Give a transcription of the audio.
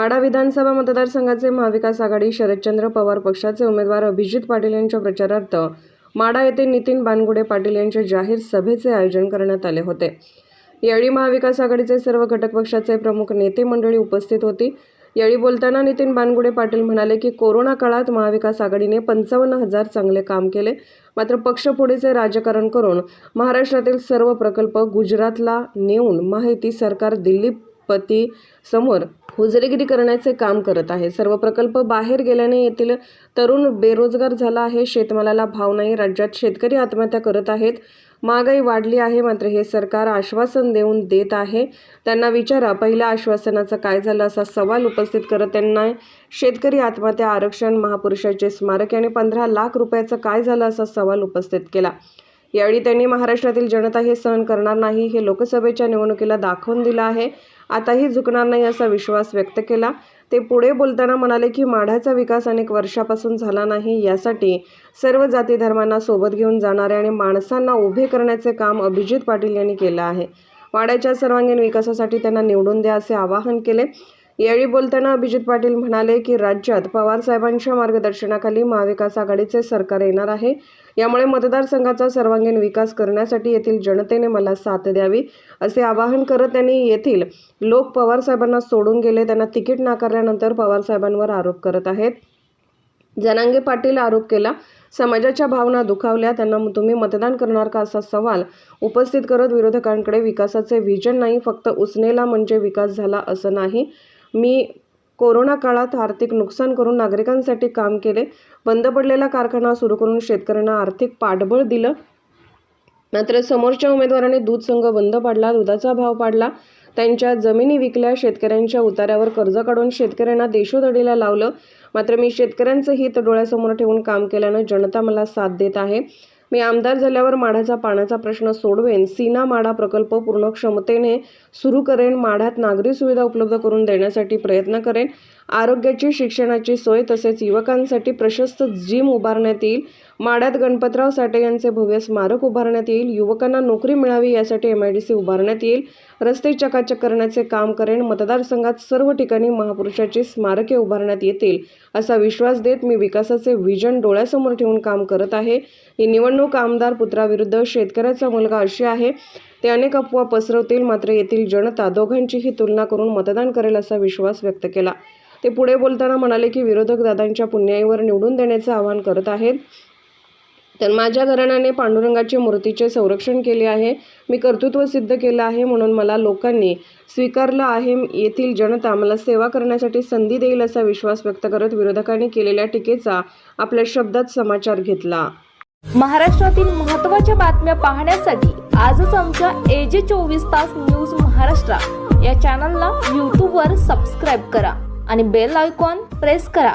माडा विधानसभा मतदारसंघाचे महाविकास आघाडी शरदचंद्र पवार पक्षाचे उमेदवार अभिजित पाटील यांच्या प्रचारार्थ माडा येथे नितीन बानगुडे पाटील यांच्या जाहीर सभेचे आयोजन करण्यात आले होते. यावेळी महाविकास आघाडीचे सर्व घटक पक्षाचे प्रमुख नेते मंडळी उपस्थित होती. यावेळी बोलताना नितीन बानगुडे पाटील म्हणाले की कोरोना काळात महाविकास आघाडीने पंचावन्न हजार चांगले काम केले. मात्र पक्षफोडीचे राजकारण करून महाराष्ट्रातील सर्व प्रकल्प गुजरातला नेऊन माहिती सरकार दिल्ली समोर हुजरेगिरी करण्याचे काम करत आहे. सर्व प्रकल्प बाहेर गेल्याने येथील तरुण बेरोजगार झाला आहे. शेतमालाला भाव नाही. राज्यात शेतकरी आत्महत्या करत आहेत. महागाई वाढली आहे. मात्र हे सरकार आश्वासन देऊन देत आहे. त्यांना विचारा पहिल्या आश्वासनाचं काय झालं असा सवाल उपस्थित करत त्यांना शेतकरी आत्महत्या आरक्षण महापुरुषाचे स्मारक आणि पंधरा लाख रुपयाचं काय झालं असा सवाल उपस्थित केला. यावेळी त्यांनी महाराष्ट्रातील जनता हे सहन करणार नाही हे लोकसभेच्या निवडणुकीला दाखवून दिलं आहे. आताही झुकणार नाही असा विश्वास व्यक्त केला. ते पुढे बोलताना म्हणाले की माढ्याचा विकास अनेक वर्षापासून झाला नाही यासाठी सर्व जाती धर्मांना सोबत घेऊन जाणारे आणि माणसांना उभे करण्याचे काम अभिजित पाटील यांनी केलं आहे. वाड्याच्या सर्वांगीण विकासासाठी त्यांना निवडून द्या असे आवाहन केले. यावेळी बोलताना अभिजित पाटील म्हणाले की राज्यात पवार साहेबांच्या मार्गदर्शनाखाली महाविकास आघाडीचे सरकार येणार आहे. यामुळे मतदारसंघाचा सर्वांगीण विकास करण्यासाठी येथील जनतेने मला साथ द्यावी असे आवाहन करत त्यांनी येथील लोक पवार साहेबांना सोडून गेले. त्यांना तिकीट नाकारल्यानंतर पवार साहेबांवर आरोप करत आहेत. जनांगे पाटील आरोप केला समाजाच्या भावना दुखावल्या. त्यांना तुम्ही मतदान करणार का असा सवाल उपस्थित करत विरोधकांकडे विकासाचे व्हिजन नाही फक्त उसनेला म्हणजे विकास झाला असं नाही. मी कोरोना काळात आर्थिक नुकसान करून नागरिकांसाठी काम केले बंद पडलेला कारखाना सुरू करून शेतकऱ्यांना आर्थिक पाठबळ दिलं. मात्र समोरच्या उमेदवाराने दूध संघ बंद पाडला दुधाचा भाव पाडला. त्यांच्या जमिनी विकल्या शेतकऱ्यांच्या उतार्यावर कर्ज काढून शेतकऱ्यांना देशोधडीला लावलं. मात्र मी शेतकऱ्यांचं हित डोळ्यासमोर ठेवून काम केल्यानं जनता मला साथ देत आहे. मी आमदार झाल्यावर माढ्याचा पाण्याचा प्रश्न सोडवेन. सीना माडा प्रकल्प पूर्ण क्षमतेने सुरू करेन माढ्यात नागरी सुविधा उपलब्ध करून देण्यासाठी प्रयत्न करेन. आरोग्याची शिक्षणाची सोय तसेच युवकांसाठी प्रशस्त जिम उभारण्यात येईल. माड्यात गणपतराव साठे यांचे भव्य स्मारक उभारण्यात येईल. युवकांना नोकरी मिळावी यासाठी एम आय डी सी उभारण्यात येईल. रस्ते चकाचक करण्याचे काम करेन. मतदारसंघात सर्व ठिकाणी महापुरुषाची स्मारके उभारण्यात येतील असा विश्वास देत मी विकासाचे व्हिजन डोळ्यासमोर ठेवून काम करत आहे. ही निवडणूक आमदार पुत्राविरुद्ध शेतकऱ्याचा मुलगा अशी आहे. ते अनेक अफवा पसरवतील मात्र येथील जनता दोघांचीही तुलना करून मतदान करेल असा विश्वास व्यक्त केला. ते पुढे बोलताना म्हणाले की विरोधक दादांच्या पुण्याईवर निवडून देण्याचं आवाहन करत आहेत. तर माझ्या घराण्याने पांडुरंगाची मूर्तीचे संरक्षण केले आहे. मी कर्तृत्व सिद्ध केलं आहे म्हणून मला लोकांनी स्वीकारलं आहे. येथील जनता मला सेवा करण्यासाठी संधी देईल असा विश्वास व्यक्त करत विरोधकांनी केलेल्या टीकेचा आपल्या शब्दात समाचार घेतला. महाराष्ट्रातील महत्त्वाच्या बातम्या पाहण्यासाठी आजच आमच्या एजे चोवीस तास न्यूज महाराष्ट्र या चॅनलला यूट्यूबवर सबस्क्राईब करा आणि बेल आयकॉन प्रेस करा.